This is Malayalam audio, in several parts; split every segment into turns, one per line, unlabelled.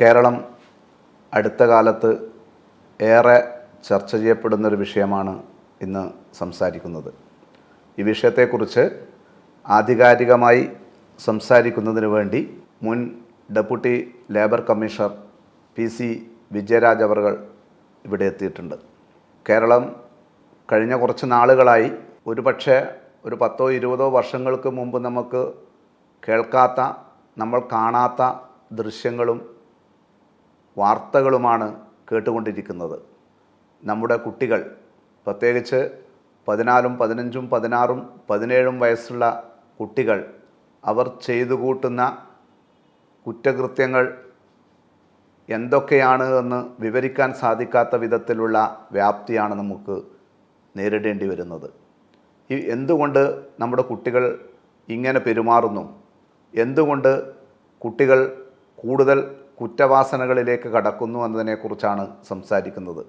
കേരളം അടുത്ത കാലത്ത് ഏറെ ചർച്ച ചെയ്യപ്പെടുന്നൊരു വിഷയമാണ് ഇന്ന് സംസാരിക്കുന്നത്. ഈ വിഷയത്തെക്കുറിച്ച് ആധികാരികമായി സംസാരിക്കുന്നതിന് വേണ്ടി മുൻ deputy labour commissioner P C Vijayaraj അവർ ഇവിടെ എത്തിയിട്ടുണ്ട്. കേരളം കഴിഞ്ഞ കുറച്ച് നാളുകളായി ഒരുപക്ഷെ ഒരു പത്തോ ഇരുപതോ വർഷങ്ങൾക്ക് മുമ്പ് നമുക്ക് കേൾക്കാത്ത നമ്മൾ കാണാത്ത ദൃശ്യങ്ങളും വാർത്തകളുമാണ് കേട്ടുകൊണ്ടിരിക്കുന്നത്. നമ്മുടെ കുട്ടികൾ പ്രത്യേകിച്ച് പതിനാലും പതിനഞ്ചും പതിനാറും പതിനേഴും വയസ്സുള്ള കുട്ടികൾ അവർ ചെയ്തു കൂട്ടുന്ന കുറ്റകൃത്യങ്ങൾ എന്തൊക്കെയാണ് എന്ന് വിവരിക്കാൻ സാധിക്കാത്ത വിധത്തിലുള്ള വ്യാപ്തിയാണ് നമുക്ക് നേരിടേണ്ടി വരുന്നത്. ഈ എന്തുകൊണ്ട് നമ്മുടെ കുട്ടികൾ ഇങ്ങനെ പെരുമാറുന്നു? എന്തുകൊണ്ട് കുട്ടികൾ കൂടുതൽ കുറ്റവാസനകളിലേക്ക് കടക്കുന്നു എന്നതിനെക്കുറിച്ചാണ് സംസാരിക്കുന്നത്.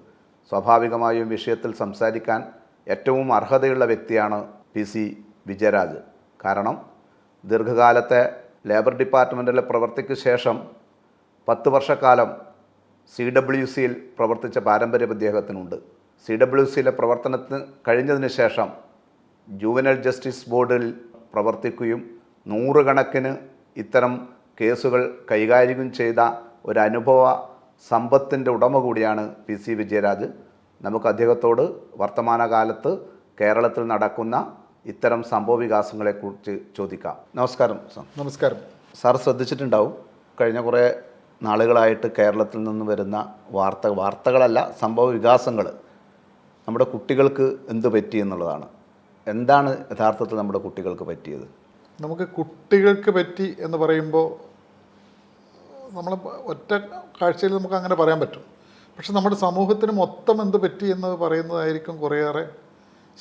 സ്വാഭാവികമായും വിഷയത്തിൽ സംസാരിക്കാൻ ഏറ്റവും അർഹതയുള്ള വ്യക്തിയാണ് പി സി വിജയരാജ്. കാരണം ദീർഘകാലത്തെ ലേബർ ഡിപ്പാർട്ട്മെന്റിലെ പ്രവർത്തിക്ക് ശേഷം പത്ത് വർഷക്കാലം സി ഡബ്ല്യു സിയിൽ പ്രവർത്തിച്ച പാരമ്പര്യം അദ്ദേഹത്തിനുണ്ട് സി ഡബ്ല്യു സിയിലെ പ്രവർത്തനത്തിന് കഴിഞ്ഞതിന് ശേഷം ജൂവനൽ ജസ്റ്റിസ് ബോർഡിൽ പ്രവർത്തിക്കുകയും നൂറുകണക്കിന് ഇത്തരം കേസുകൾ കൈകാര്യം ചെയ്ത ഒരു അനുഭവ സമ്പത്തിന്റെ ഉടമ കൂടിയാണ് പി സി വിജയരാജ്. നമുക്ക് അദ്ദേഹത്തോട് വർത്തമാനകാലത്ത് കേരളത്തിൽ നടക്കുന്ന ഇത്തരം സംഭവ വികാസങ്ങളെക്കുറിച്ച് ചോദിക്കാം. നമസ്കാരം സാർ.
നമസ്കാരം.
സാർ ശ്രദ്ധിച്ചിട്ടുണ്ടാവും. കഴിഞ്ഞ കുറേ നാളുകളായിട്ട് കേരളത്തിൽ നിന്ന് വരുന്ന വാർത്ത വാർത്തകളല്ല സംഭവ വികാസങ്ങൾ നമ്മുടെ കുട്ടികൾക്ക് എന്ത് പറ്റി എന്നുള്ളതാണ്. എന്താണ് യഥാർത്ഥത്തിൽ നമ്മുടെ കുട്ടികൾക്ക് പറ്റിയത്?
നമുക്ക് കുട്ടികൾക്ക് പറ്റി എന്ന് പറയുമ്പോൾ നമ്മൾ ഒറ്റ കാഴ്ചയിൽ നമുക്ക് അങ്ങനെ പറയാൻ പറ്റും. പക്ഷെ നമ്മുടെ സമൂഹത്തിന് മൊത്തം എന്ത് പറ്റി എന്ന് പറയുന്നതായിരിക്കും കുറേയേറെ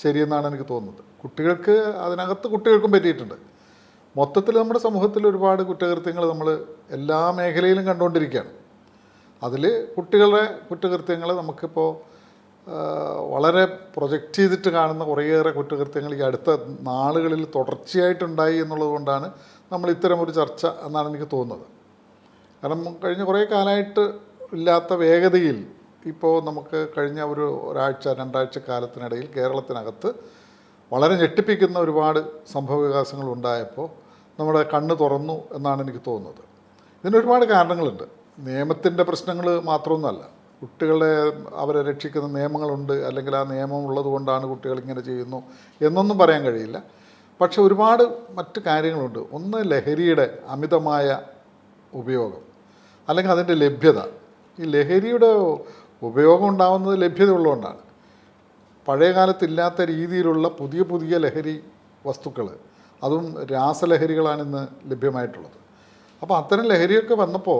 ശരിയെന്നാണ് എനിക്ക് തോന്നുന്നത്. കുട്ടികൾക്ക് അതിനകത്ത് കുട്ടികൾക്കും പറ്റിയിട്ടുണ്ട്. മൊത്തത്തിൽ നമ്മുടെ സമൂഹത്തിൽ ഒരുപാട് കുറ്റകൃത്യങ്ങൾ നമ്മൾ എല്ലാ മേഖലയിലും കണ്ടുകൊണ്ടിരിക്കുകയാണ്. അതിൽ കുട്ടികളുടെ കുറ്റകൃത്യങ്ങൾ നമുക്കിപ്പോൾ വളരെ പ്രൊജക്റ്റ് ചെയ്തിട്ട് കാണുന്ന കുറേയേറെ കുറ്റകൃത്യങ്ങൾ ഈ അടുത്ത നാളുകളിൽ തുടർച്ചയായിട്ടുണ്ടായി എന്നുള്ളത് കൊണ്ടാണ് നമ്മൾ ഇത്തരം ഒരു ചർച്ച എന്നാണ് എനിക്ക് തോന്നുന്നത്. കാരണം കഴിഞ്ഞ കുറേ കാലമായിട്ട് ഇല്ലാത്ത വേഗതയിൽ ഇപ്പോൾ നമുക്ക് കഴിഞ്ഞ ഒരു ഒരാഴ്ച രണ്ടാഴ്ച കാലത്തിനിടയിൽ കേരളത്തിനകത്ത് വളരെ ഞെട്ടിപ്പിക്കുന്ന ഒരുപാട് സംഭവ വികാസങ്ങൾ ഉണ്ടായപ്പോൾ നമ്മുടെ കണ്ണ് തുറന്നു എന്നാണ് എനിക്ക് തോന്നുന്നത്. ഇതിനൊരുപാട് കാരണങ്ങളുണ്ട്. നിയമത്തിന്റെ പ്രശ്നങ്ങൾ മാത്രമൊന്നുമല്ല. കുട്ടികളെ അവരെ രക്ഷിക്കുന്ന നിയമങ്ങളുണ്ട്. അല്ലെങ്കിൽ ആ നിയമം ഉള്ളതുകൊണ്ടാണ് കുട്ടികൾ ഇങ്ങനെ ചെയ്യുന്നു എന്നൊന്നും പറയാൻ കഴിയില്ല. പക്ഷെ ഒരുപാട് മറ്റ് കാര്യങ്ങളുണ്ട്. ഒന്ന് ലഹരിയുടെ അമിതമായ ഉപയോഗം. അല്ലെങ്കിൽ അതിന്റെ ലഭ്യത. ഈ ലഹരിയുടെ ഉപയോഗം ഉണ്ടാകുന്നത് ലഭ്യത ഉള്ളതുകൊണ്ടാണ് പഴയ കാലത്തില്ലാത്ത രീതിയിലുള്ള പുതിയ പുതിയ ലഹരി വസ്തുക്കൾ അതും രാസലഹരികളാണ് ഇന്ന് ലഭ്യമായിട്ടുള്ളത്. അപ്പോൾ അത്തരം ലഹരിയൊക്കെ വന്നപ്പോൾ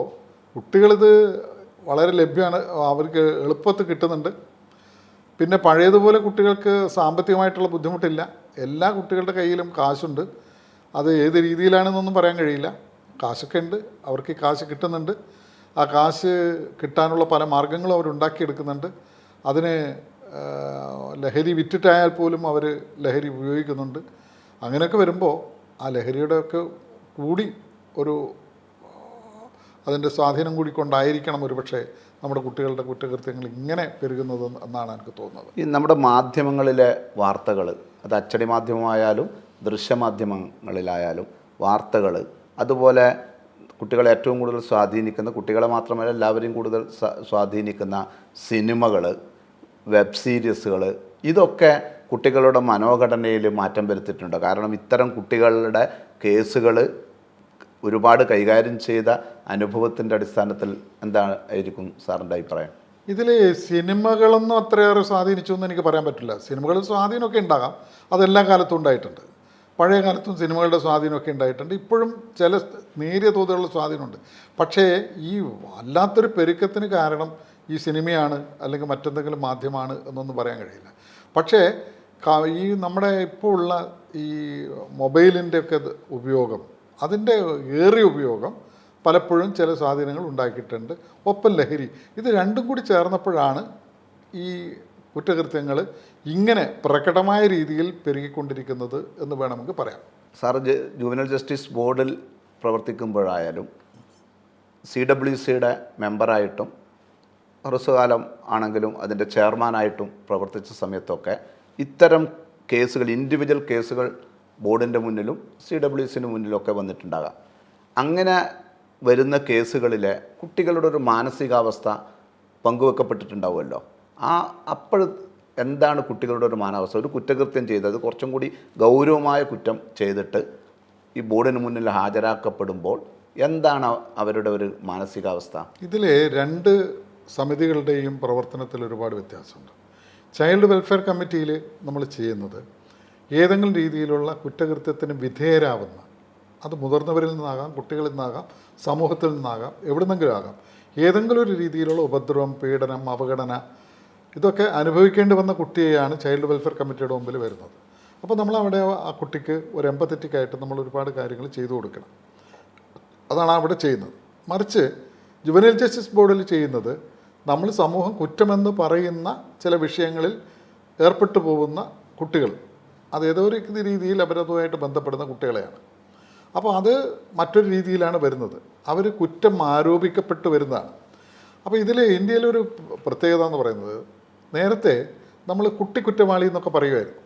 കുട്ടികളിത് വളരെ ലഭ്യമാണ് അവർക്ക് എളുപ്പത്തിൽ കിട്ടുന്നുണ്ട്. പിന്നെ പഴയതുപോലെ കുട്ടികൾക്ക് സാമ്പത്തികമായിട്ടുള്ള ബുദ്ധിമുട്ടില്ല. എല്ലാ കുട്ടികളുടെ കയ്യിലും കാശുണ്ട്. അത് ഏത് രീതിയിലാണെന്നൊന്നും പറയാൻ കഴിയില്ല. കാശൊക്കെ ഉണ്ട് അവർക്ക് ഈ കാശ് കിട്ടുന്നുണ്ട്. ആ കാശ് കിട്ടാനുള്ള പല മാർഗങ്ങളും അവർ ഉണ്ടാക്കിയെടുക്കുന്നുണ്ട്. അതിന് ലഹരി വിറ്റിട്ടായാൽ പോലും അവർ ലഹരി ഉപയോഗിക്കുന്നുണ്ട്. അങ്ങനെയൊക്കെ വരുമ്പോൾ ആ ലഹരിയുടെ ഒക്കെ കൂടി ഒരു അതിന്റെ സ്വാധീനം കൂടി കൊണ്ടായിരിക്കണം ഒരുപക്ഷെ നമ്മുടെ കുട്ടികളുടെ കുറ്റകൃത്യങ്ങൾ ഇങ്ങനെ പെരുകുന്നത് എന്നാണ് എനിക്ക് തോന്നുന്നത്.
ഈ നമ്മുടെ മാധ്യമങ്ങളിലെ വാർത്തകൾ അത് അച്ചടി മാധ്യമമായാലും ദൃശ്യമാധ്യമങ്ങളിലായാലും വാർത്തകൾ അതുപോലെ കുട്ടികളെ ഏറ്റവും കൂടുതൽ സ്വാധീനിക്കുന്ന കുട്ടികളെ മാത്രമല്ല എല്ലാവരെയും കൂടുതൽ സ്വാധീനിക്കുന്ന സിനിമകൾ വെബ് സീരീസുകൾ ഇതൊക്കെ കുട്ടികളുടെ മനോഘടനയിൽ മാറ്റം വരുത്തിയിട്ടുണ്ട്. കാരണം ഇത്തരം കുട്ടികളുടെ കേസുകൾ ഒരുപാട് കൈകാര്യം ചെയ്ത അനുഭവത്തിന്റെ അടിസ്ഥാനത്തിൽ എന്തായിരിക്കും സാറിന്റെ അഭിപ്രായം?
ഇതിൽ സിനിമകളൊന്നും അത്രയേറെ സ്വാധീനിച്ചു എന്ന് എനിക്ക് പറയാൻ പറ്റില്ല. സിനിമകളിൽ സ്വാധീനമൊക്കെ ഉണ്ടാകാം. അതെല്ലാ കാലത്തും ഉണ്ടായിട്ടുണ്ട്. പഴയ കാലത്തും സിനിമകളുടെ സ്വാധീനമൊക്കെ ഉണ്ടായിട്ടുണ്ട്. ഇപ്പോഴും ചില നേരിയ തോതിലുള്ള സ്വാധീനമുണ്ട്. പക്ഷേ ഈ വല്ലാത്തൊരു പെരുക്കത്തിന് കാരണം ഈ സിനിമയാണ് അല്ലെങ്കിൽ മറ്റെന്തെങ്കിലും മാധ്യമമാണ് എന്നൊന്നും പറയാൻ കഴിയില്ല. പക്ഷേ ഈ നമ്മുടെ ഇപ്പോൾ ഉള്ള ഈ മൊബൈലിന്റെയൊക്കെ ഉപയോഗം അതിന്റെ ഏറിയ ഉപയോഗം പലപ്പോഴും ചില സ്വാധീനങ്ങൾ ഉണ്ടാക്കിയിട്ടുണ്ട്. ഒപ്പം ലഹരി ഇത് രണ്ടും കൂടി ചേർന്നപ്പോഴാണ് ഈ കുറ്റകൃത്യങ്ങൾ ഇങ്ങനെ പ്രകടമായ രീതിയിൽ പെരുകിക്കൊണ്ടിരിക്കുന്നത് എന്ന് വേണം നമുക്ക് പറയാം.
സാർ ജൂവനൽ ജസ്റ്റിസ് ബോർഡിൽ പ്രവർത്തിക്കുമ്പോഴായാലും സി ഡബ്ല്യു സിയുടെ മെമ്പറായിട്ടും ഹ്രസ്വകാലം ആണെങ്കിലും അതിന്റെ ചെയർമാനായിട്ടും പ്രവർത്തിച്ച സമയത്തൊക്കെ ഇത്തരം കേസുകൾ ഇൻഡിവിജ്വൽ കേസുകൾ ബോർഡിന്റെ മുന്നിലും സി ഡബ്ല്യു സിന് മുന്നിലൊക്കെ വന്നിട്ടുണ്ടാകാം. അങ്ങനെ വരുന്ന കേസുകളിലെ കുട്ടികളുടെ ഒരു മാനസികാവസ്ഥ പങ്കുവെക്കപ്പെട്ടിട്ടുണ്ടാവുമല്ലോ. ആ അപ്പോൾ എന്താണ് കുട്ടികളുടെ ഒരു മാനാവസ്ഥ? ഒരു കുറ്റകൃത്യം ചെയ്തത് കുറച്ചും കൂടി ഗൗരവമായ കുറ്റം ചെയ്തിട്ട് ഈ ബോർഡിന് മുന്നിൽ ഹാജരാക്കപ്പെടുമ്പോൾ എന്താണ് അവരുടെ ഒരു മാനസികാവസ്ഥ?
ഇതിൽ രണ്ട് സമിതികളുടെയും പ്രവർത്തനത്തിൽ ഒരുപാട് വ്യത്യാസമുണ്ട്. ചൈൽഡ് വെൽഫെയർ കമ്മിറ്റിയിൽ നമ്മൾ ചെയ്യുന്നത് ഏതെങ്കിലും രീതിയിലുള്ള കുറ്റകൃത്യത്തിന് വിധേയരാവുന്ന അത് മുതിർന്നവരിൽ നിന്നാകാം കുട്ടികളിൽ നിന്നാകാം സമൂഹത്തിൽ നിന്നാകാം എവിടുന്നെങ്കിലും ആകാം ഏതെങ്കിലും ഒരു രീതിയിലുള്ള ഉപദ്രവം പീഡനം അവഗണന ഇതൊക്കെ അനുഭവിക്കേണ്ടി വന്ന കുട്ടിയെയാണ് ചൈൽഡ് വെൽഫെയർ കമ്മിറ്റിയുടെ മുമ്പിൽ വരുന്നത്. അപ്പോൾ നമ്മൾ അവിടെ ആ കുട്ടിക്ക് ഒരു എമ്പത്തറ്റിക് ആയിട്ട് നമ്മൾ ഒരുപാട് കാര്യങ്ങൾ ചെയ്തു കൊടുക്കണം. അതാണ് അവിടെ ചെയ്യുന്നത്. മറിച്ച് ജുവനൈൽ ജസ്റ്റിസ് ബോർഡിൽ ചെയ്യുന്നത് നമ്മൾ സമൂഹം കുറ്റമെന്ന് പറയുന്ന ചില വിഷയങ്ങളിൽ ഏർപ്പെട്ടു പോകുന്ന കുട്ടികൾ. അത് ഏതോ ഒരു രീതിയിൽ അവരതുമായിട്ട് ബന്ധപ്പെടുന്ന കുട്ടികളെയാണ്. അപ്പോൾ അത് മറ്റൊരു രീതിയിലാണ് വരുന്നത്. അവർ കുറ്റം ആരോപിക്കപ്പെട്ട് വരുന്നതാണ്. അപ്പോൾ ഇതിൽ ഇന്ത്യയിലൊരു പ്രത്യേകത എന്ന് പറയുന്നത് നേരത്തെ നമ്മൾ കുട്ടി കുറ്റവാളി എന്നൊക്കെ പറയുമായിരുന്നു.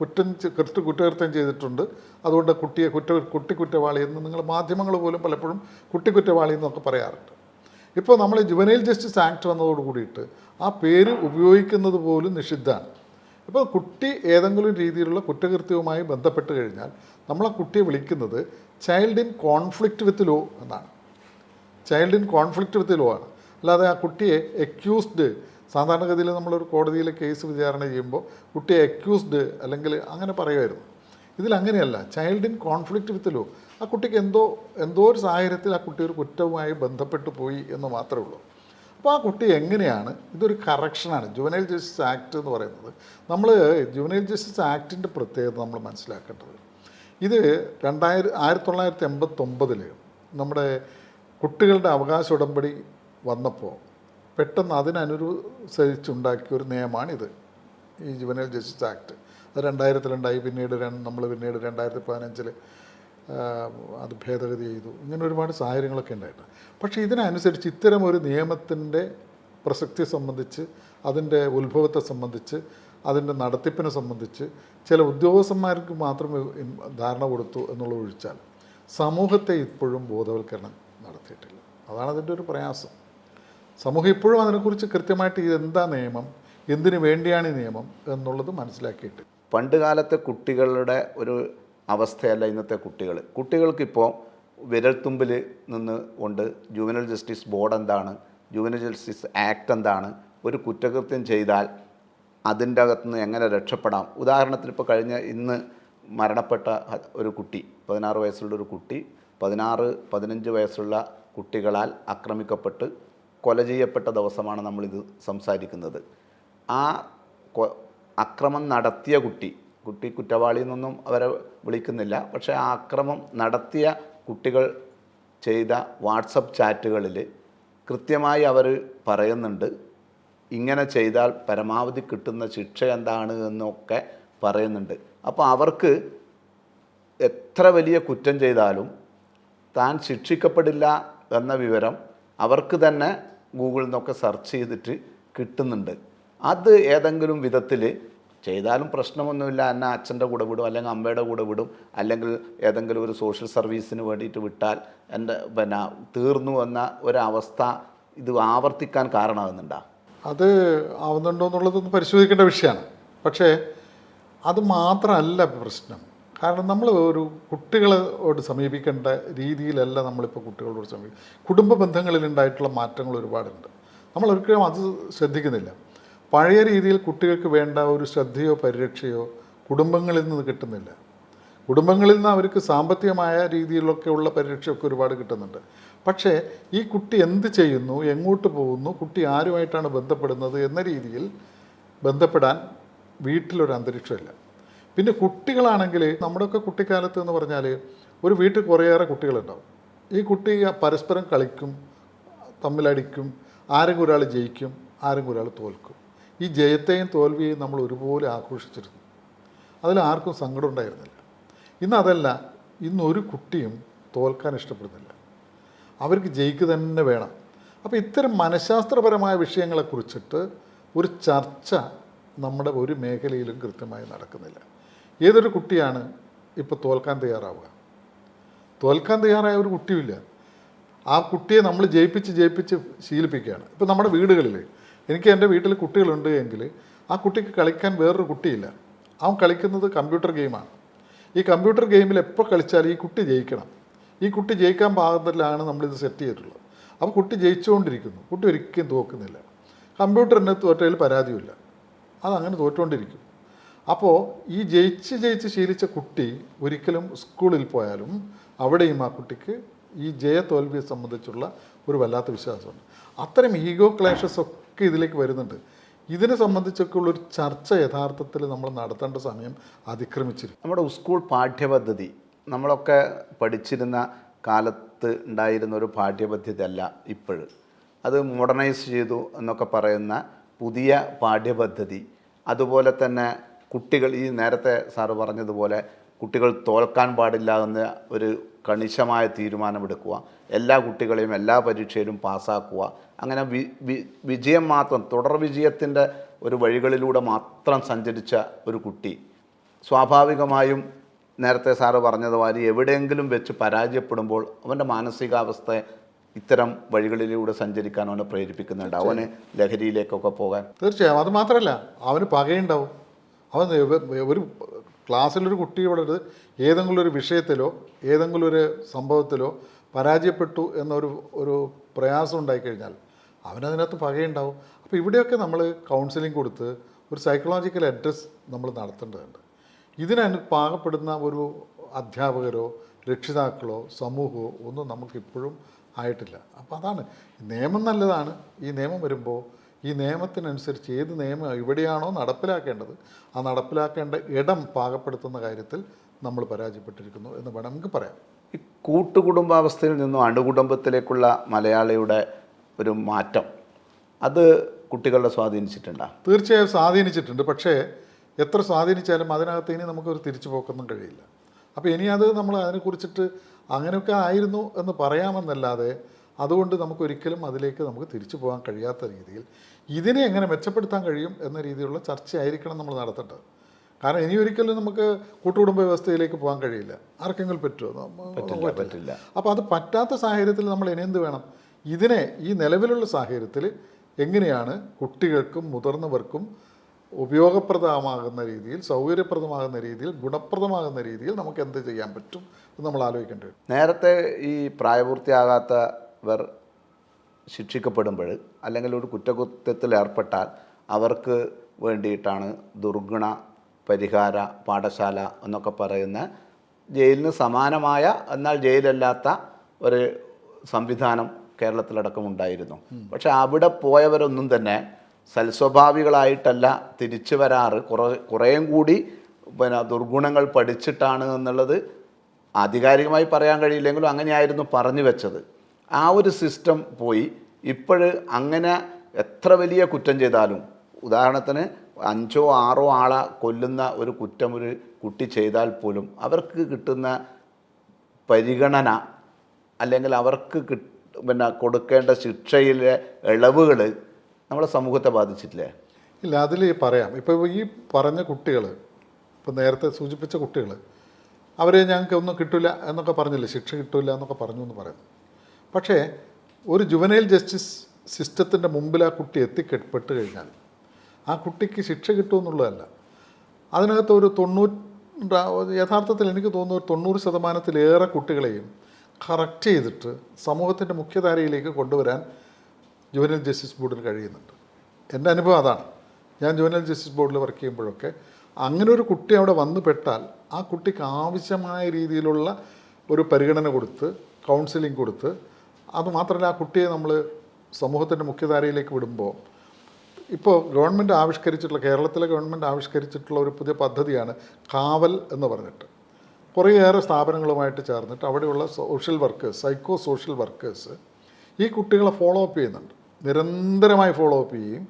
കുറ്റം കൃത്യ കുറ്റകൃത്യം ചെയ്തിട്ടുണ്ട്. അതുകൊണ്ട് കുട്ടിയെ കുറ്റ കുട്ടി കുറ്റവാളി എന്ന് നിങ്ങൾ മാധ്യമങ്ങൾ പോലും പലപ്പോഴും കുട്ടി കുറ്റവാളി എന്നൊക്കെ പറയാറുണ്ട്. ഇപ്പോൾ നമ്മൾ ജുവനൈൽ ജസ്റ്റിസ് ആക്ട് വന്നതോട് കൂടിയിട്ട് ആ പേര് ഉപയോഗിക്കുന്നത് പോലും നിഷിദ്ധമാണ്. ഇപ്പോൾ കുട്ടി ഏതെങ്കിലും രീതിയിലുള്ള കുറ്റകൃത്യവുമായി ബന്ധപ്പെട്ട് കഴിഞ്ഞാൽ നമ്മൾ ആ കുട്ടിയെ വിളിക്കുന്നത് child in conflict with law എന്നാണ്. Child in conflict with law ആണ്. അല്ലാതെ ആ കുട്ടിയെ എക്യൂസ്ഡ് സാധാരണഗതിയിൽ നമ്മളൊരു കോടതിയിലെ കേസ് വിചാരണ ചെയ്യുമ്പോൾ കുട്ടിയെ അക്യൂസ്ഡ് അല്ലെങ്കിൽ അങ്ങനെ പറയുമായിരുന്നു. ഇതിൽ അങ്ങനെയല്ല child in conflict with law ആ കുട്ടിക്ക് എന്തോ എന്തോ ഒരു സാഹചര്യത്തിൽ ആ കുട്ടി ഒരു കുറ്റവുമായി ബന്ധപ്പെട്ട് പോയി എന്ന് മാത്രമേ ഉള്ളൂ. അപ്പോൾ ആ കുട്ടി എങ്ങനെയാണ് ഇതൊരു കറക്ഷനാണ് ജുവനൈൽ ജസ്റ്റിസ് ആക്ട് എന്ന് പറയുന്നത്. നമ്മൾ ജുവനൈൽ ജസ്റ്റിസ് ആക്ടിന്റെ പ്രത്യേകത നമ്മൾ മനസ്സിലാക്കേണ്ടത്. ഇത് രണ്ടായിരം ആയിരത്തി തൊള്ളായിരത്തി എൺപത്തൊമ്പതിൽ നമ്മുടെ കുട്ടികളുടെ അവകാശ ഉടമ്പടി വന്നപ്പോൾ പെട്ടെന്ന് അതിനനുസരിച്ചുണ്ടാക്കിയ ഒരു നിയമമാണിത്. ഈ ജുവനൽ ജസ്റ്റിസ് ആക്ട് അത് രണ്ടായിരത്തിലുണ്ടായി പിന്നീട് നമ്മൾ പിന്നീട് രണ്ടായിരത്തി പതിനഞ്ചിൽ അത് ഭേദഗതി ചെയ്തു. ഇങ്ങനെ ഒരുപാട് സാഹചര്യങ്ങളൊക്കെ ഉണ്ടായിട്ടുണ്ട് പക്ഷേ ഇതിനനുസരിച്ച് ഇത്തരം ഒരു നിയമത്തിന്റെ പ്രസക്തി സംബന്ധിച്ച് അതിന്റെ ഉത്ഭവത്തെ സംബന്ധിച്ച് അതിന്റെ നടത്തിപ്പിനെ സംബന്ധിച്ച് ചില ഉദ്യോഗസ്ഥന്മാർക്ക് മാത്രമേ ധാരണ കൊടുത്തു എന്നുള്ള ഒഴിച്ചാൽ സമൂഹത്തെ ഇപ്പോഴും ബോധവൽക്കരണം നടത്തിയിട്ടില്ല. അതാണ് അതിന്റെ ഒരു പ്രയാസം. സമൂഹം ഇപ്പോഴും അതിനെക്കുറിച്ച് കൃത്യമായിട്ട് എന്താ നിയമം? എന്തിനു വേണ്ടിയാണ് ഈ നിയമം എന്നുള്ളത് മനസ്സിലാക്കിയിട്ട്.
പണ്ട് കാലത്തെ കുട്ടികളുടെ ഒരു അവസ്ഥയല്ല ഇന്നത്തെ കുട്ടികൾ കുട്ടികൾക്കിപ്പോൾ വിരൽത്തുമ്പിൽ നിന്ന് കൊണ്ട് ജൂവനൽ ജസ്റ്റിസ് ബോർഡ് എന്താണ് ജുവനൽ ജസ്റ്റിസ് ആക്ട് എന്താണ് ഒരു കുറ്റകൃത്യം ചെയ്താൽ അതിന്റെ അകത്തുനിന്ന് എങ്ങനെ രക്ഷപ്പെടാം? ഉദാഹരണത്തിന് ഇപ്പോൾ കഴിഞ്ഞ ഇന്ന് മരണപ്പെട്ട ഒരു കുട്ടി പതിനാറ് വയസ്സുള്ള ഒരു കുട്ടി പതിനാറ് പതിനഞ്ച് വയസ്സുള്ള കുട്ടികളാൽ ആക്രമിക്കപ്പെട്ട് കൊല ചെയ്യപ്പെട്ട ദിവസമാണ് നമ്മളിത് സംസാരിക്കുന്നത്. ആ അക്രമം നടത്തിയ കുട്ടി കുട്ടി കുറ്റവാളി എന്നൊന്നും അവരെ വിളിക്കുന്നില്ല. പക്ഷേ ആ അക്രമം നടത്തിയ കുട്ടികൾ ചെയ്ത വാട്സപ്പ് ചാറ്റുകളിൽ കൃത്യമായി അവർ പറയുന്നുണ്ട്. ഇങ്ങനെ ചെയ്താൽ പരമാവധി കിട്ടുന്ന ശിക്ഷ എന്താണ് എന്നൊക്കെ പറയുന്നുണ്ട്. അപ്പോൾ അവർക്ക് എത്ര വലിയ കുറ്റം ചെയ്താലും താൻ ശിക്ഷിക്കപ്പെടില്ല എന്ന വിവരം അവർക്ക് തന്നെ ഗൂഗിളിൽ നിന്നൊക്കെ സെർച്ച് ചെയ്തിട്ട് കിട്ടുന്നുണ്ട്. അത് ഏതെങ്കിലും വിധത്തിൽ ചെയ്താലും പ്രശ്നമൊന്നുമില്ല. എന്നെ അച്ഛന്റെ കൂടെ വിടും അല്ലെങ്കിൽ അമ്മയുടെ കൂടെ വിടും അല്ലെങ്കിൽ ഏതെങ്കിലും ഒരു സോഷ്യൽ സർവീസിന് വേണ്ടിയിട്ട് വിട്ടാൽ എന്റെ പിന്നെ തീർന്നു എന്ന ഒരവസ്ഥ ഇത് ആവർത്തിക്കാൻ കാരണമാകുന്നുണ്ടോ?
അത് ആവുന്നുണ്ടോ എന്നുള്ളതൊന്ന് പരിശോധിക്കേണ്ട വിഷയമാണ്. പക്ഷേ അത് മാത്രമല്ല പ്രശ്നം. കാരണം നമ്മൾ ഒരു കുട്ടികളോട് സമീപിക്കേണ്ട രീതിയിലല്ല നമ്മളിപ്പോൾ കുട്ടികളോട് സമീപിക്കും കുടുംബ ബന്ധങ്ങളിൽ ഉണ്ടായിട്ടുള്ള മാറ്റങ്ങൾ ഒരുപാടുണ്ട്. നമ്മൾ ഒരിക്കലും അത് ശ്രദ്ധിക്കുന്നില്ല. പഴയ രീതിയിൽ കുട്ടികൾക്ക് വേണ്ട ഒരു ശ്രദ്ധയോ പരിരക്ഷയോ കുടുംബങ്ങളിൽ നിന്ന് കിട്ടുന്നില്ല. കുടുംബങ്ങളിൽ നിന്ന് അവർക്ക് സാമ്പത്തികമായ രീതിയിലൊക്കെ ഉള്ള പരിരക്ഷയൊക്കെ ഒരുപാട് കിട്ടുന്നുണ്ട്. പക്ഷേ ഈ കുട്ടി എന്ത് ചെയ്യുന്നു എങ്ങോട്ട് പോകുന്നു കുട്ടി ആരുമായിട്ടാണ് ബന്ധപ്പെടുന്നത് എന്ന രീതിയിൽ ബന്ധപ്പെടാൻ വീട്ടിലൊരു അന്തരീക്ഷമില്ല. പിന്നെ കുട്ടികളാണെങ്കിൽ നമ്മുടെയൊക്കെ കുട്ടിക്കാലത്ത് എന്ന് പറഞ്ഞാൽ ഒരു വീട്ടിൽ കുറേയേറെ കുട്ടികളുണ്ടാവും. ഈ കുട്ടി പരസ്പരം കളിക്കും തമ്മിലടിക്കും ആരെങ്കിലും ഒരാൾ ജയിക്കും ആരെങ്കിലും ഒരാൾ തോൽക്കും. ഈ ജയത്തെയും തോൽവിയെയും നമ്മൾ ഒരുപോലെ ആഘോഷിച്ചിരുന്നു. അതിൽ ആർക്കും സങ്കടം ഉണ്ടായിരുന്നില്ല. ഇന്ന് അതല്ല ഇന്ന് ഒരു കുട്ടിയും തോൽക്കാൻ ഇഷ്ടപ്പെടുന്നില്ല. അവർക്ക് ജയിക്കുക തന്നെ വേണം. അപ്പോൾ ഇത്തരം മനഃശാസ്ത്രപരമായ വിഷയങ്ങളെക്കുറിച്ചിട്ട് ഒരു ചർച്ച നമ്മുടെ ഒരു മേഖലയിലും കൃത്യമായി നടക്കുന്നില്ല. ഏതൊരു കുട്ടിയാണ് ഇപ്പോൾ തോൽക്കാൻ തയ്യാറാവുക? തോൽക്കാൻ തയ്യാറായ ഒരു കുട്ടിയുമില്ല. ആ കുട്ടിയെ നമ്മൾ ജയിപ്പിച്ച് ജയിപ്പിച്ച് ശീലിപ്പിക്കുകയാണ്. ഇപ്പം നമ്മുടെ വീടുകളിൽ എനിക്ക് എന്റെ വീട്ടിൽ കുട്ടികളുണ്ട് എങ്കിൽ ആ കുട്ടിക്ക് കളിക്കാൻ വേറൊരു കുട്ടിയില്ല. അവൻ കളിക്കുന്നത് കമ്പ്യൂട്ടർ ഗെയിമാണ്. ഈ കമ്പ്യൂട്ടർ ഗെയിമിൽ എപ്പോൾ കളിച്ചാലും ഈ കുട്ടി ജയിക്കണം. ഈ കുട്ടി ജയിക്കാൻ പാകത്തിലാണ് നമ്മളിത് സെറ്റ് ചെയ്തിട്ടുള്ളത്. അപ്പോൾ കുട്ടി ജയിച്ചുകൊണ്ടിരിക്കുന്നു. കുട്ടി ഒരിക്കലും തോക്കുന്നില്ല കമ്പ്യൂട്ടറിന് തോറ്റതിൽ പരാതിയില്ല അതങ്ങനെ തോറ്റുകൊണ്ടിരിക്കും. അപ്പോൾ ഈ ജയിച്ച് ജയിച്ച് ശീലിച്ച കുട്ടി ഒരിക്കലും സ്കൂളിൽ പോയാലും അവിടെയും ആ കുട്ടിക്ക് ഈ ജയ തോൽവിയെ സംബന്ധിച്ചുള്ള ഒരു വല്ലാത്ത വിശ്വാസമുണ്ട്. അത്തരം ഈഗോ ക്ലാഷസ് ഒക്കെ ഇതിലേക്ക് വരുന്നുണ്ട്. ഇതിനെ സംബന്ധിച്ചൊക്കെ ഉള്ളൊരു ചർച്ച യഥാർത്ഥത്തിൽ നമ്മൾ നടത്തേണ്ട സമയം അതിക്രമിച്ചിരുന്നു
നമ്മുടെ സ്കൂൾ പാഠ്യപദ്ധതി നമ്മളൊക്കെ പഠിച്ചിരുന്ന കാലത്ത് ഉണ്ടായിരുന്ന ഒരു പാഠ്യപദ്ധതി അല്ല ഇപ്പോഴും അത് മോഡേണൈസ് ചെയ്തു എന്നൊക്കെ പറയുന്ന പുതിയ പാഠ്യപദ്ധതി അതുപോലെ തന്നെ കുട്ടികൾ ഈ നേരത്തെ സാറ് പറഞ്ഞതുപോലെ കുട്ടികൾ തോൽക്കാൻ പാടില്ല എന്ന ഒരു കണിശമായ തീരുമാനമെടുക്കുക എല്ലാ കുട്ടികളെയും എല്ലാ പരീക്ഷയിലും പാസ്സാക്കുക അങ്ങനെ വി വിജയം മാത്രം തുടർ വിജയത്തിന്റെ ഒരു വഴികളിലൂടെ മാത്രം സഞ്ചരിച്ച ഒരു കുട്ടി. സ്വാഭാവികമായും നേരത്തെ സാറ് പറഞ്ഞതുമാതിരി എവിടെയെങ്കിലും വെച്ച് പരാജയപ്പെടുമ്പോൾ അവന്റെ മാനസികാവസ്ഥ ഇത്തരം വഴികളിലൂടെ സഞ്ചരിക്കാൻ അവനെ പ്രേരിപ്പിക്കുന്നുണ്ട്. അവന് ലഹരിയിലേക്കൊക്കെ പോകാൻ.
തീർച്ചയായും. അത് മാത്രമല്ല അവന് പകയുണ്ടാവും. എവ- ഒരു ക്ലാസ്സിലൊരു കുട്ടി ഒരു ഏതെങ്കിലും ഒരു വിഷയത്തിലോ ഏതെങ്കിലും ഒരു സംഭവത്തിലോ പരാജയപ്പെട്ടു എന്നൊരു ഒരു പ്രയാസം ഉണ്ടായിക്കഴിഞ്ഞാൽ അവനതിനകത്ത് പകയുണ്ടാവും. അപ്പോൾ ഇവിടെയൊക്കെ നമ്മൾ കൗൺസിലിംഗ് കൊടുത്ത് ഒരു സൈക്കോളജിക്കൽ അഡ്രസ് നമ്മൾ നടത്തേണ്ടതുണ്ട്. ഇതിനു പാകപ്പെടുന്ന ഒരു അധ്യാപകരോ രക്ഷിതാക്കളോ സമൂഹമോ ഒന്നും നമുക്കിപ്പോഴും ആയിട്ടില്ല. അപ്പോൾ അതാണ് നിയമം നല്ലതാണ്. ഈ നിയമം വരുമ്പോൾ ഈ നിയമത്തിനനുസരിച്ച് ഏത് നിയമം എവിടെയാണോ നടപ്പിലാക്കേണ്ടത് ആ നടപ്പിലാക്കേണ്ട ഇടം പാകപ്പെടുത്തുന്ന കാര്യത്തിൽ നമ്മൾ പരാജയപ്പെട്ടിരിക്കുന്നു എന്ന് വേണം നമുക്ക് പറയാം
ഈ കൂട്ടുകുടുംബാവസ്ഥയിൽ നിന്നും അണുകുടുംബത്തിലേക്കുള്ള മലയാളിയുടെ ഒരു മാറ്റം അത് കുട്ടികളെ സ്വാധീനിച്ചിട്ടുണ്ടോ?
തീർച്ചയായും സ്വാധീനിച്ചിട്ടുണ്ട് പക്ഷേ എത്ര സ്വാധീനിച്ചാലും അതിനകത്ത് ഇനി നമുക്കൊരു തിരിച്ചു പോക്കൊന്നും കഴിയില്ല. അപ്പോൾ ഇനി അത് നമ്മൾ അതിനെക്കുറിച്ചിട്ട് അങ്ങനെയൊക്കെ ആയിരുന്നു എന്ന് പറയാമെന്നല്ലാതെ അതുകൊണ്ട് നമുക്കൊരിക്കലും അതിലേക്ക് നമുക്ക് തിരിച്ചു പോകാൻ കഴിയാത്ത രീതിയിൽ ഇതിനെ എങ്ങനെ മെച്ചപ്പെടുത്താൻ കഴിയും എന്ന രീതിയിലുള്ള ചർച്ചയായിരിക്കണം നമ്മൾ നടത്തേണ്ടത്. കാരണം ഇനി ഒരിക്കലും നമുക്ക് കൂട്ടുകുടുംബ വ്യവസ്ഥയിലേക്ക് പോകാൻ കഴിയില്ല. ആർക്കെങ്കിലും പറ്റുമോ?
പറ്റില്ല
അപ്പോൾ അത് പറ്റാത്ത സാഹചര്യത്തിൽ നമ്മൾ ഇനി എന്ത് വേണം? ഇതിനെ ഈ നിലവിലുള്ള സാഹചര്യത്തിൽ എങ്ങനെയാണ് കുട്ടികൾക്കും മുതിർന്നവർക്കും ഉപയോഗപ്രദമാകുന്ന രീതിയിൽ സൗകര്യപ്രദമാകുന്ന രീതിയിൽ ഗുണപ്രദമാകുന്ന രീതിയിൽ നമുക്ക് എന്ത് ചെയ്യാൻ പറ്റും എന്ന് നമ്മൾ ആലോചിക്കേണ്ടി വരും.
നേരത്തെ ഈ പ്രായപൂർത്തിയാകാത്തവർ ശിക്ഷിക്കപ്പെടുമ്പോൾ അല്ലെങ്കിൽ ഒരു കുറ്റകൃത്യത്തിൽ ഏർപ്പെട്ടാൽ അവർക്ക് വേണ്ടിയിട്ടാണ് ദുർഗുണ പരിഹാര പാഠശാല എന്നൊക്കെ പറയുന്ന ജയിലിന് സമാനമായ എന്നാൽ ജയിലല്ലാത്ത ഒരു സംവിധാനം കേരളത്തിലടക്കം ഉണ്ടായിരുന്നു. പക്ഷെ അവിടെ പോയവരൊന്നും തന്നെ സൽസ്വഭാവികളായിട്ടല്ല തിരിച്ചു വരാറ്. കുറേ കുറേയും കൂടി പിന്നെ ദുർഗുണങ്ങൾ പഠിച്ചിട്ടാണ് എന്നുള്ളത് ആധികാരികമായി പറയാൻ കഴിയില്ലെങ്കിലും അങ്ങനെയായിരുന്നു പറഞ്ഞു വെച്ചത്. ആ ഒരു സിസ്റ്റം പോയി. ഇപ്പോഴ് അങ്ങനെ എത്ര വലിയ കുറ്റം ചെയ്താലും ഉദാഹരണത്തിന് അഞ്ചോ ആറോ ആളെ കൊല്ലുന്ന ഒരു കുറ്റം ഒരു കുട്ടി ചെയ്താൽ പോലും അവർക്ക് കിട്ടുന്ന പരിഗണന അല്ലെങ്കിൽ അവർക്ക് പിന്നെ കൊടുക്കേണ്ട ശിക്ഷയിലെ ഇളവുകൾ നമ്മളെ സമൂഹത്തെ ബാധിച്ചിട്ടില്ലേ?
ഇല്ല അതിൽ പറയാം. ഇപ്പോൾ ഈ പറഞ്ഞ കുട്ടികൾ ഇപ്പോൾ നേരത്തെ സൂചിപ്പിച്ച കുട്ടികൾ അവരെ ഞങ്ങൾക്ക് ഒന്നും കിട്ടില്ല എന്നൊക്കെ പറഞ്ഞില്ലേ? ശിക്ഷ കിട്ടില്ല എന്നൊക്കെ പറഞ്ഞു എന്ന് പറയുന്നു പക്ഷേ ഒരു ജുവനൈൽ ജസ്റ്റിസ് സിസ്റ്റത്തിന്റെ മുമ്പിൽ ആ കുട്ടി എത്തിക്കെട്ട് കഴിഞ്ഞാൽ ആ കുട്ടിക്ക് ശിക്ഷ കിട്ടുമെന്നുള്ളതല്ല അതിനകത്ത് ഒരു തൊണ്ണൂറ് യഥാർത്ഥത്തിൽ എനിക്ക് തോന്നുന്നു ഒരു തൊണ്ണൂറ് ശതമാനത്തിലേറെ കുട്ടികളെയും കറക്റ്റ് ചെയ്തിട്ട് സമൂഹത്തിന്റെ മുഖ്യധാരയിലേക്ക് കൊണ്ടുവരാൻ ജുവനൽ ജസ്റ്റിസ് ബോർഡിന് കഴിയുന്നുണ്ട്. എന്റെ അനുഭവം അതാണ്. ഞാൻ ജുവനൽ ജസ്റ്റിസ് ബോർഡിൽ വർക്ക് ചെയ്യുമ്പോഴൊക്കെ അങ്ങനെ ഒരു കുട്ടി അവിടെ വന്നു പെട്ടാൽ ആ കുട്ടിക്ക് ആവശ്യമായ രീതിയിലുള്ള ഒരു പരിഗണന കൊടുത്ത് കൗൺസിലിംഗ് കൊടുത്ത് അതുമാത്രമല്ല ആ കുട്ടിയെ നമ്മൾ സമൂഹത്തിന്റെ മുഖ്യധാരയിലേക്ക് വിടുമ്പോൾ ഇപ്പോൾ ഗവൺമെന്റ് ആവിഷ്കരിച്ചിട്ടുള്ള കേരളത്തിലെ ഗവൺമെന്റ് ആവിഷ്കരിച്ചിട്ടുള്ള ഒരു പുതിയ പദ്ധതിയാണ് കാവൽ എന്ന് പറഞ്ഞിട്ട്. കുറേയേറെ സ്ഥാപനങ്ങളുമായിട്ട് ചേർന്നിട്ട് അവിടെയുള്ള social workers psycho social workers ഈ കുട്ടികളെ ഫോളോ അപ്പ് ചെയ്യുന്നുണ്ട്. നിരന്തരമായി ഫോളോ അപ്പ് ചെയ്യുകയും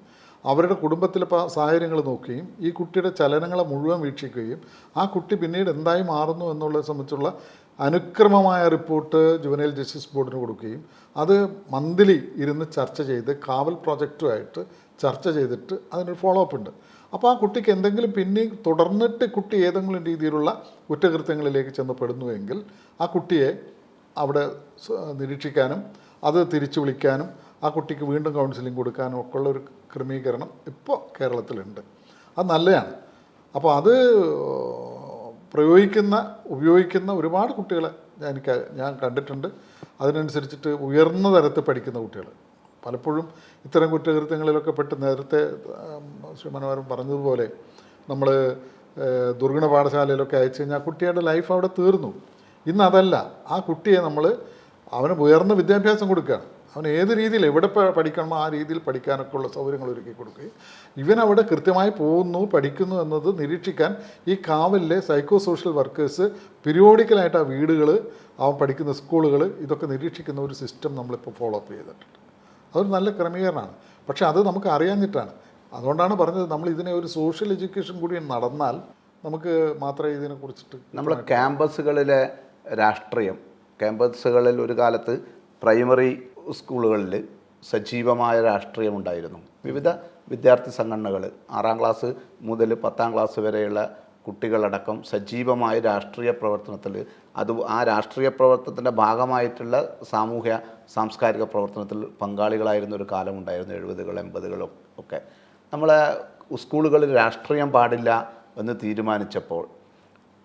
അവരുടെ കുടുംബത്തിലെ സാഹചര്യങ്ങൾ നോക്കുകയും ഈ കുട്ടിയുടെ ചലനങ്ങളെ മുഴുവൻ വീക്ഷിക്കുകയും ആ കുട്ടി പിന്നീട് എന്തായി മാറുന്നു എന്നുള്ളത് സംബന്ധിച്ചുള്ള അനുക്രമമായ റിപ്പോർട്ട് ജുവനൈൽ ജസ്റ്റിസ് ബോർഡിന് കൊടുക്കുകയും അത് മന്ത്ലി ഇരുന്ന് ചർച്ച ചെയ്ത് കാവൽ പ്രോജക്റ്റുമായിട്ട് ചർച്ച ചെയ്തിട്ട് അതിനൊരു ഫോളോ അപ്പ് ഉണ്ട്. അപ്പോൾ ആ കുട്ടിക്ക് എന്തെങ്കിലും പിന്നെയും തുടർന്നിട്ട് കുട്ടി ഏതെങ്കിലും രീതിയിലുള്ള കുറ്റകൃത്യങ്ങളിലേക്ക് ചെന്നപ്പെടുന്നുവെങ്കിൽ ആ കുട്ടിയെ അവിടെ നിരീക്ഷിക്കാനും അത് തിരിച്ചു വിളിക്കാനും ആ കുട്ടിക്ക് വീണ്ടും കൗൺസിലിംഗ് കൊടുക്കാനും ഒക്കെ ഉള്ളൊരു ക്രമീകരണം ഇപ്പോൾ കേരളത്തിലുണ്ട്. അത് നല്ലതാണ്. അപ്പോൾ അത് പ്രയോഗിക്കുന്ന ഉപയോഗിക്കുന്ന ഒരുപാട് കുട്ടികളെ എനിക്ക് ഞാൻ കണ്ടിട്ടുണ്ട്. അതിനനുസരിച്ചിട്ട് ഉയർന്ന തരത്തിൽ പഠിക്കുന്ന കുട്ടികൾ പലപ്പോഴും ഇത്തരം കുറ്റകൃത്യങ്ങളിലൊക്കെ പെട്ട് നേരത്തെ ശ്രീ മനോഹരൻ പറഞ്ഞതുപോലെ നമ്മൾ ദുർഗുണ പാഠശാലയിലൊക്കെ അയച്ചു കഴിഞ്ഞാൽ കുട്ടിയുടെ ലൈഫ് അവിടെ തീർന്നു. ഇന്ന് അതല്ല. ആ കുട്ടിയെ നമ്മൾ അവന് ഉയർന്ന വിദ്യാഭ്യാസം കൊടുക്കുകയാണ് അവൻ ഏത് രീതിയിൽ എവിടെ പഠിക്കണമോ ആ രീതിയിൽ പഠിക്കാനൊക്കെ ഉള്ള സൗകര്യങ്ങൾ ഒരുക്കി കൊടുക്കുകയും ഇവൻ അവിടെ കൃത്യമായി പോകുന്നു പഠിക്കുന്നു എന്നത് നിരീക്ഷിക്കാൻ ഈ കാവലിലെ സൈക്കോ സോഷ്യൽ വർക്കേഴ്സ് പിരിയോഡിക്കലായിട്ട് ആ വീടുകൾ അവൻ പഠിക്കുന്ന സ്കൂളുകൾ ഇതൊക്കെ നിരീക്ഷിക്കുന്ന ഒരു സിസ്റ്റം നമ്മളിപ്പോൾ ഫോളോ അപ്പ് ചെയ്തിട്ടുണ്ട്. അതൊരു നല്ല ക്രമീകരണമാണ്. പക്ഷേ അത് നമുക്ക് അറിയാഞ്ഞിട്ടാണ് അതുകൊണ്ടാണ് പറഞ്ഞത് നമ്മൾ ഇതിനെ ഒരു സോഷ്യൽ എഡ്യൂക്കേഷൻ കൂടി നടന്നാൽ നമുക്ക് മാത്രമേ ഇതിനെ കുറിച്ചിട്ട്
നമ്മൾ ക്യാമ്പസുകളിലെ രാഷ്ട്രീയം ക്യാമ്പസുകളിൽ ഒരു കാലത്ത് പ്രൈമറി സ്കൂളുകളിൽ സജീവമായ രാഷ്ട്രീയമുണ്ടായിരുന്നു. വിവിധ വിദ്യാർത്ഥി സംഘടനകൾ ആറാം ക്ലാസ് മുതൽ പത്താം ക്ലാസ് വരെയുള്ള കുട്ടികളടക്കം സജീവമായ രാഷ്ട്രീയ പ്രവർത്തനത്തിൽ അത് ആ രാഷ്ട്രീയ പ്രവർത്തനത്തിന്റെ ഭാഗമായിട്ടുള്ള സാമൂഹ്യ സാംസ്കാരിക പ്രവർത്തനത്തിൽ പങ്കാളികളായിരുന്ന ഒരു കാലമുണ്ടായിരുന്നു എഴുപതുകൾ എൺപതുകളും ഒക്കെ. നമ്മളെ സ്കൂളുകളിൽ രാഷ്ട്രീയം പാടില്ല എന്ന് തീരുമാനിച്ചപ്പോൾ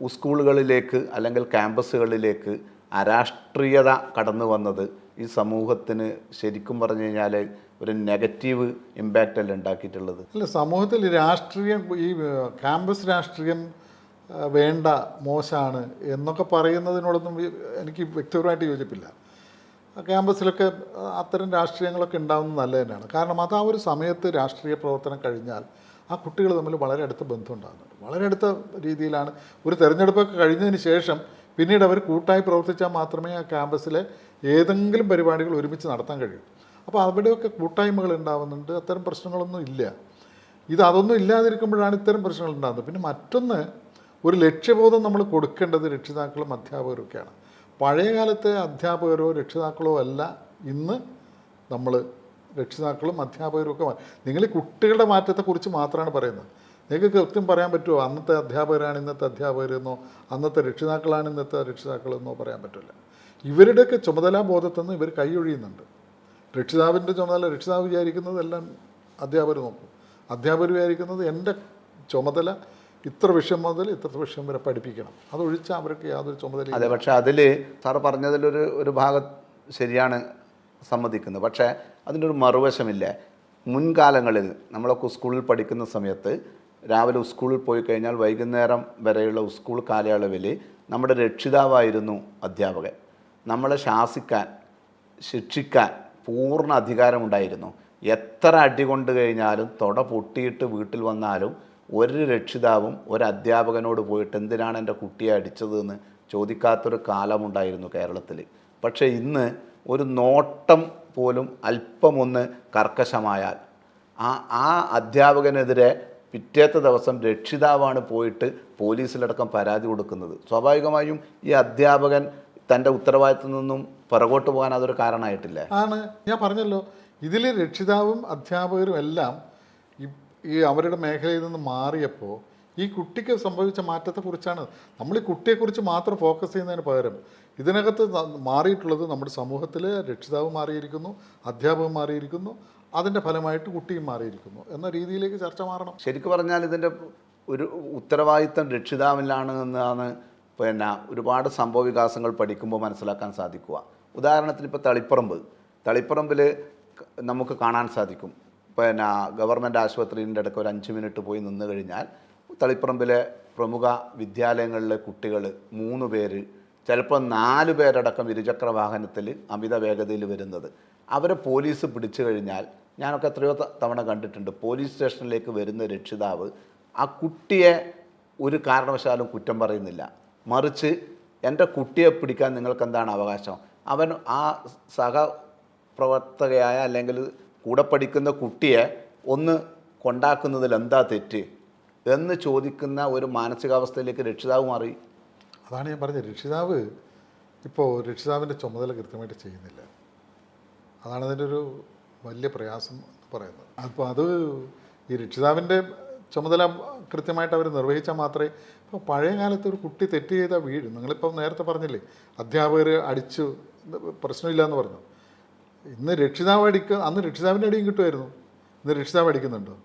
സ്കൂളുകളിലേക്ക് അല്ലെങ്കിൽ ക്യാമ്പസുകളിലേക്ക് അരാഷ്ട്രീയത കടന്നു വന്നത് ഈ സമൂഹത്തിന് ശരിക്കും പറഞ്ഞു കഴിഞ്ഞാൽ ഒരു നെഗറ്റീവ് ഇമ്പാക്റ്റ് അല്ല ഉണ്ടാക്കിയിട്ടുള്ളത്?
അല്ല സമൂഹത്തിൽ രാഷ്ട്രീയം ഈ ക്യാമ്പസ് രാഷ്ട്രീയം വേണ്ട മോശമാണ് എന്നൊക്കെ പറയുന്നതിനോടൊന്നും എനിക്ക് വ്യക്തിപരമായിട്ട് യോജിപ്പില്ല. ക്യാമ്പസിലൊക്കെ അത്തരം രാഷ്ട്രീയങ്ങളൊക്കെ ഉണ്ടാകുന്നത് നല്ല തന്നെയാണ് കാരണം അത് ആ ഒരു സമയത്ത് രാഷ്ട്രീയ പ്രവർത്തനം കഴിഞ്ഞാൽ ആ കുട്ടികൾ തമ്മിൽ വളരെ അടുത്ത ബന്ധം ഉണ്ടാകുന്നുണ്ട്. വളരെ അടുത്ത രീതിയിലാണ് ഒരു തെരഞ്ഞെടുപ്പൊക്കെ കഴിഞ്ഞതിന് ശേഷം പിന്നീട് അവർ കൂട്ടായി പ്രവർത്തിച്ചാൽ മാത്രമേ ആ ക്യാമ്പസിലെ ഏതെങ്കിലും പരിപാടികൾ ഒരുമിച്ച് നടത്താൻ കഴിയൂ. അപ്പോൾ അവിടെയൊക്കെ കൂട്ടായ്മകൾ ഉണ്ടാവുന്നുണ്ട്. അത്തരം പ്രശ്നങ്ങളൊന്നും ഇല്ല. ഇത് അതൊന്നും ഇല്ലാതിരിക്കുമ്പോഴാണ് ഇത്തരം പ്രശ്നങ്ങൾ ഉണ്ടാകുന്നത്. പിന്നെ മറ്റൊന്ന് ഒരു ലക്ഷ്യബോധം നമ്മൾ കൊടുക്കേണ്ടത് രക്ഷിതാക്കളും അധ്യാപകരും ഒക്കെയാണ്. പഴയ കാലത്തെ അധ്യാപകരോ രക്ഷിതാക്കളോ അല്ല ഇന്ന് നമ്മൾ രക്ഷിതാക്കളും അധ്യാപകരും ഒക്കെ നിങ്ങൾ കുട്ടികളുടെ മാറ്റത്തെക്കുറിച്ച് മാത്രമാണ് പറയുന്നത്. നിങ്ങൾക്ക് കൃത്യം പറയാൻ പറ്റുമോ? അന്നത്തെ അധ്യാപകരാണ് ഇന്നത്തെ അധ്യാപകരെന്നോ അന്നത്തെ രക്ഷിതാക്കളാണ് ഇന്നത്തെ രക്ഷിതാക്കളെന്നോ പറയാൻ പറ്റില്ല. ഇവരുടെയൊക്കെ ചുമതലാ ബോധത്തിൽ നിന്ന് ഇവർ കൈയൊഴിയുന്നുണ്ട് രക്ഷിതാവിന്റെ ചുമതല രക്ഷിതാവ് വിചാരിക്കുന്നതെല്ലാം അധ്യാപകർ നോക്കും. അധ്യാപകർ വിചാരിക്കുന്നത് എന്റെ ചുമതല ഇത്ര വിഷയം മുതൽ ഇത്ര വിഷയം വരെ പഠിപ്പിക്കണം. അതൊഴിച്ചാൽ അവർക്ക് യാതൊരു ചുമതല
അതെ പക്ഷേ അതിൽ സാറ് പറഞ്ഞതിലൊരു ഒരു ഭാഗം ശരിയാണ് സമ്മതിക്കുന്നത്. പക്ഷേ അതിന്റെ ഒരു മറുവശമില്ല. മുൻകാലങ്ങളിൽ നമ്മളൊക്കെ സ്കൂളിൽ പഠിക്കുന്ന സമയത്ത് രാവിലെ സ്കൂളിൽ പോയി കഴിഞ്ഞാൽ വൈകുന്നേരം വരെയുള്ള സ്കൂൾ കാലയളവിൽ നമ്മുടെ രക്ഷിതാവായിരുന്നു അധ്യാപകൻ. നമ്മളെ ശാസിക്കാൻ ശിക്ഷിക്കാൻ പൂർണ അധികാരമുണ്ടായിരുന്നു. എത്ര അടി കൊണ്ട് കഴിഞ്ഞാലും തൊട പൊട്ടിയിട്ട് വീട്ടിൽ വന്നാലും ഒരു രക്ഷിതാവും ഒരു അധ്യാപകനോട് പോയിട്ട് എന്തിനാണ് എന്റെ കുട്ടിയെ അടിച്ചതെന്ന് ചോദിക്കാത്തൊരു കാലമുണ്ടായിരുന്നു കേരളത്തിൽ. പക്ഷേ ഇന്ന് ഒരു നോട്ടം പോലും അല്പമൊന്ന് കർക്കശമായാൽ ആ ആ അധ്യാപകനെതിരെ പിറ്റേത്തെ ദിവസം രക്ഷിതാവാണ് പോയിട്ട് പോലീസിലടക്കം പരാതി കൊടുക്കുന്നത്. സ്വാഭാവികമായും ഈ അധ്യാപകൻ തന്റെ ഉത്തരവാദിത്തത്തിൽ നിന്നും പിറകോട്ട് പോകാൻ അതൊരു കാരണമായിട്ടില്ല?
ആണ്. ഞാൻ പറഞ്ഞല്ലോ ഇതിൽ രക്ഷിതാവും അധ്യാപകരും എല്ലാം ഈ- അവരുടെ മേഖലയിൽ നിന്ന് മാറിയപ്പോൾ ഈ കുട്ടിക്ക് സംഭവിച്ച മാറ്റത്തെക്കുറിച്ചാണ് നമ്മൾ ഈ കുട്ടിയെക്കുറിച്ച് മാത്രം ഫോക്കസ് ചെയ്യുന്നതിന് പകരം ഇതിനകത്ത് മാറിയിട്ടുള്ളത് നമ്മുടെ സമൂഹത്തിൽ രക്ഷിതാവ് മാറിയിരിക്കുന്നു അധ്യാപകൻ മാറിയിരിക്കുന്നു. അതിന്റെ ഫലമായിട്ട് കുട്ടിയും മാറിയിരിക്കുന്നു എന്ന രീതിയിലേക്ക് ചർച്ച മാറണം.
ശരിക്കും പറഞ്ഞാൽ ഇതിന്റെ ഒരു ഉത്തരവാദിത്തം രക്ഷിതാവിലാണ് എന്നാണ് പിന്നെ ഒരുപാട് സംഭവ വികാസങ്ങൾ പഠിക്കുമ്പോൾ മനസ്സിലാക്കാൻ സാധിക്കുക. ഉദാഹരണത്തിന് ഇപ്പോൾ തളിപ്പറമ്പ്. തളിപ്പറമ്പിൽ നമുക്ക് കാണാൻ സാധിക്കും. പിന്നെ ഗവൺമെന്റ് ആശുപത്രിന്റെ ഇടയ്ക്ക് ഒരു അഞ്ച് മിനിറ്റ് പോയി നിന്ന് കഴിഞ്ഞാൽ തളിപ്പറമ്പിലെ പ്രമുഖ വിദ്യാലയങ്ങളിലെ കുട്ടികൾ മൂന്ന് പേര് ചിലപ്പോൾ നാല് പേരടക്കം ഇരുചക്ര വാഹനത്തിൽ അമിത വേഗതയിൽ വരുന്നത്. അവരെ പോലീസ് പിടിച്ചു കഴിഞ്ഞാൽ ഞാനൊക്കെ എത്രയോ തവണ കണ്ടിട്ടുണ്ട് പോലീസ് സ്റ്റേഷനിലേക്ക് വരുന്ന രക്ഷിതാവ് ആ കുട്ടിയെ ഒരു കാരണവശാലും കുറ്റം പറയുന്നില്ല. മറിച്ച് എന്റെ കുട്ടിയെ പിടിക്കാൻ നിങ്ങൾക്ക് എന്താണ് അവകാശം? അവൻ ആ സഹ പ്രവർത്തകയായ അല്ലെങ്കിൽ കൂടെ പഠിക്കുന്ന കുട്ടിയെ ഒന്ന് കൊണ്ടാക്കുന്നതിൽ എന്താ തെറ്റ്? എന്ന് ചോദിക്കുന്ന ഒരു മാനസികാവസ്ഥയിലേക്ക് രക്ഷിതാവ് മാറി.
അതാണ് ഞാൻ പറഞ്ഞത്. രക്ഷിതാവ് ഇപ്പോൾ രക്ഷിതാവിന്റെ ചുമതല കൃത്യമായിട്ട് ചെയ്യുന്നില്ല. അതാണ് അതിന്റെ ഒരു വലിയ പ്രയാസം എന്ന് പറയുന്നത്. അപ്പോൾ അത് ഈ രക്ഷിതാവിന്റെ ചുമതല കൃത്യമായിട്ട് അവർ നിർവഹിച്ചാൽ മാത്രമേ ഇപ്പോൾ പഴയ കാലത്ത് ഒരു കുട്ടി തെറ്റ് ചെയ്താൽ വീഴും. നിങ്ങളിപ്പോൾ നേരത്തെ പറഞ്ഞില്ലേ അധ്യാപകർ അടിച്ചു പ്രശ്നമില്ല എന്ന് പറഞ്ഞു. ഇന്ന് രക്ഷിതാവ് അടിക്കുക അന്ന് രക്ഷിതാവിന്റെ അടിയും കിട്ടുമായിരുന്നു. ഇന്ന് രക്ഷിതാവ് അടിക്കുന്നുണ്ടോ?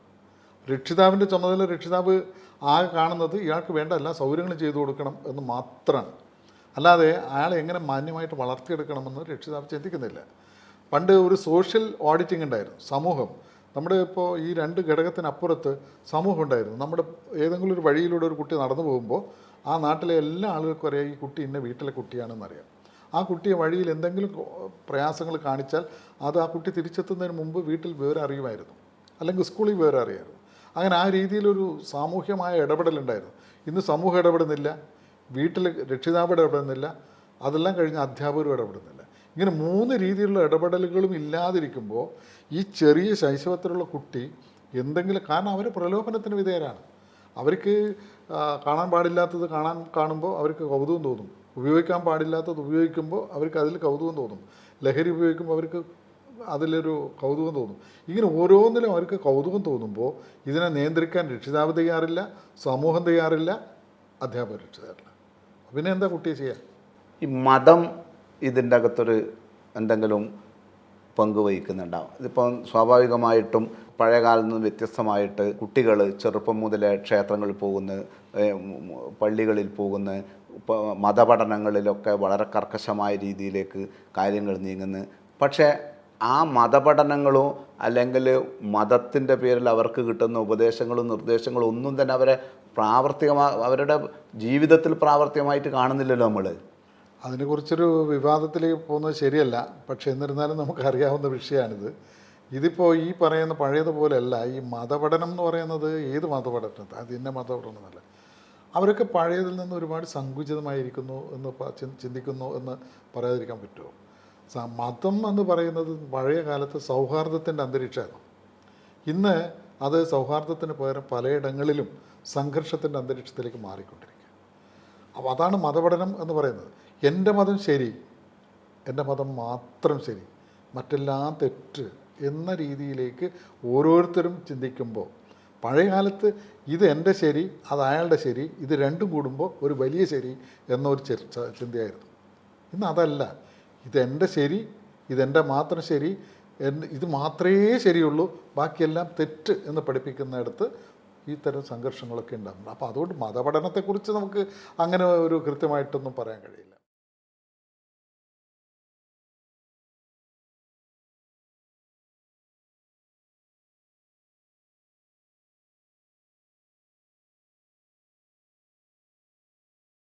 രക്ഷിതാവിന്റെ ചുമതല രക്ഷിതാവ് ആകെ കാണുന്നത് ഇയാൾക്ക് വേണ്ട എല്ലാ സൗകര്യങ്ങളും ചെയ്തു കൊടുക്കണം എന്ന് മാത്രമാണ്. അല്ലാതെ അയാളെ എങ്ങനെ മാന്യമായിട്ട് വളർത്തിയെടുക്കണമെന്ന് രക്ഷിതാവ് ചിന്തിക്കുന്നില്ല. പണ്ട് ഒരു സോഷ്യൽ ഓഡിറ്റിംഗ് ഉണ്ടായിരുന്നു സമൂഹം. നമ്മുടെ ഇപ്പോൾ ഈ രണ്ട് ഘടകത്തിനപ്പുറത്ത് സമൂഹം ഉണ്ടായിരുന്നു. നമ്മുടെ ഏതെങ്കിലും ഒരു വഴിയിലൂടെ ഒരു കുട്ടി നടന്നു പോകുമ്പോൾ ആ നാട്ടിലെ എല്ലാ ആളുകൾക്കും അറിയാം ഈ കുട്ടി ഇന്ന വീട്ടിലെ കുട്ടിയാണെന്നറിയാം ആ കുട്ടിയെ വഴിയിൽ എന്തെങ്കിലും പ്രയാസങ്ങൾ കാണിച്ചാൽ അത് ആ കുട്ടി തിരിച്ചെത്തുന്നതിന് മുമ്പ് വീട്ടിൽ വിവരം അറിയുമായിരുന്നു. അല്ലെങ്കിൽ സ്കൂളിൽ വിവരം അറിയായിരുന്നു. അങ്ങനെ ആ രീതിയിലൊരു സാമൂഹ്യമായ ഇടപെടലുണ്ടായിരുന്നു ഇന്ന് സമൂഹം ഇടപെടുന്നില്ല വീട്ടിൽ രക്ഷിതാവ് ഇടപെടുന്നില്ല അതെല്ലാം കഴിഞ്ഞ് അധ്യാപകരും ഇടപെടുന്നില്ല. ഇങ്ങനെ മൂന്ന് രീതിയിലുള്ള ഇടപെടലുകളും ഇല്ലാതിരിക്കുമ്പോൾ ഈ ചെറിയ ശൈശവത്തിലുള്ള കുട്ടി എന്തെങ്കിലും കാരണം അവർ പ്രലോഭനത്തിന് വിധേയരാണ്. അവർക്ക് കാണാൻ പാടില്ലാത്തത് കാണാൻ കാണുമ്പോൾ അവർക്ക് കൗതുകം തോന്നും. ഉപയോഗിക്കാൻ പാടില്ലാത്തത് ഉപയോഗിക്കുമ്പോൾ അവർക്ക് അതിൽ കൗതുകം തോന്നും. ലഹരി ഉപയോഗിക്കുമ്പോൾ അവർക്ക് അതിലൊരു കൗതുകം തോന്നും. ഇങ്ങനെ ഓരോന്നിലും അവർക്ക് കൗതുകം തോന്നുമ്പോൾ ഇതിനെ നിയന്ത്രിക്കാൻ രക്ഷിതാവ് തയ്യാറില്ല സമൂഹം തയ്യാറില്ല അധ്യാപകർ രക്ഷിതാറില്ല പിന്നെ എന്താ കുട്ടിയെ ചെയ്യുക
ഈ മതം ഇതിന്റെ അകത്തൊരു എന്തെങ്കിലും പങ്ക് വഹിക്കുന്നുണ്ടാവും. ഇതിപ്പം സ്വാഭാവികമായിട്ടും പഴയ കാലത്ത് നിന്ന് വ്യത്യസ്തമായിട്ട് കുട്ടികൾ ചെറുപ്പം മുതലേ ക്ഷേത്രങ്ങളിൽ പോകുന്ന പള്ളികളിൽ പോകുന്ന മതപഠനങ്ങളിലൊക്കെ വളരെ കർക്കശമായ രീതിയിലേക്ക് കാര്യങ്ങൾ നീങ്ങുന്നു. പക്ഷേ ആ മതപഠനങ്ങളോ അല്ലെങ്കിൽ മതത്തിന്റെ പേരിൽ അവർക്ക് കിട്ടുന്ന ഉപദേശങ്ങളും നിർദ്ദേശങ്ങളും ഒന്നും തന്നെ അവരെ പ്രാവർത്തികമാ അവരുടെ ജീവിതത്തിൽ പ്രാവർത്തികമായിട്ട് കാണുന്നില്ലല്ലോ നമ്മൾ
അതിനെക്കുറിച്ചൊരു വിവാദത്തിലേക്ക് പോകുന്നത് ശരിയല്ല. പക്ഷെ എന്നിരുന്നാലും നമുക്കറിയാവുന്ന വിഷയമാണിത് ഇതിപ്പോൾ ഈ പറയുന്ന പഴയതുപോലെയല്ല. ഈ മതപഠനം എന്ന് പറയുന്നത് ഏത് മതപഠനം അത് ഇന്ന എന്നല്ല. അവരൊക്കെ പഴയതിൽ നിന്ന് ഒരുപാട് സങ്കുചിതമായിരിക്കുന്നു എന്ന് ചിന്തിക്കുന്നു എന്ന് പറയാതിരിക്കാൻ പറ്റുമോ? മതം എന്ന് പറയുന്നത് പഴയ കാലത്ത് സൗഹാർദ്ദത്തിന്റെ അന്തരീക്ഷമായിരുന്നു. ഇന്ന് അത് സൗഹാർദ്ദത്തിന് പകരം പലയിടങ്ങളിലും സംഘർഷത്തിന്റെ അന്തരീക്ഷത്തിലേക്ക് മാറിക്കൊണ്ടിരിക്കുക അപ്പോൾ അതാണ് മതപഠനം എന്ന് പറയുന്നത്. എന്റെ മതം ശരി എന്റെ മതം മാത്രം ശരി. മറ്റെല്ലാം തെറ്റ് എന്ന രീതിയിലേക്ക് ഓരോരുത്തരും ചിന്തിക്കുമ്പോൾ പഴയകാലത്ത് ഇത് എന്റെ ശരി അത് അയാളുടെ ശരി ഇത് രണ്ടും കൂടുമ്പോൾ ഒരു വലിയ ശരി എന്നൊരു ചിന്തയായിരുന്നു. ഇന്ന് അതല്ല. ഇതെന്റെ ശരി ഇതെന്റെ മാത്രം ശരി ഇത് മാത്രമേ ശരിയുള്ളൂ. ബാക്കിയെല്ലാം തെറ്റ് എന്ന് പഠിപ്പിക്കുന്നിടത്ത് ഇത്തരം സംഘർഷങ്ങളൊക്കെ ഉണ്ടാകുന്നുണ്ട്. അപ്പോൾ അതുകൊണ്ട് മതപഠനത്തെക്കുറിച്ച് നമുക്ക് അങ്ങനെ ഒരു കൃത്യമായിട്ടൊന്നും പറയാൻ കഴിയില്ല.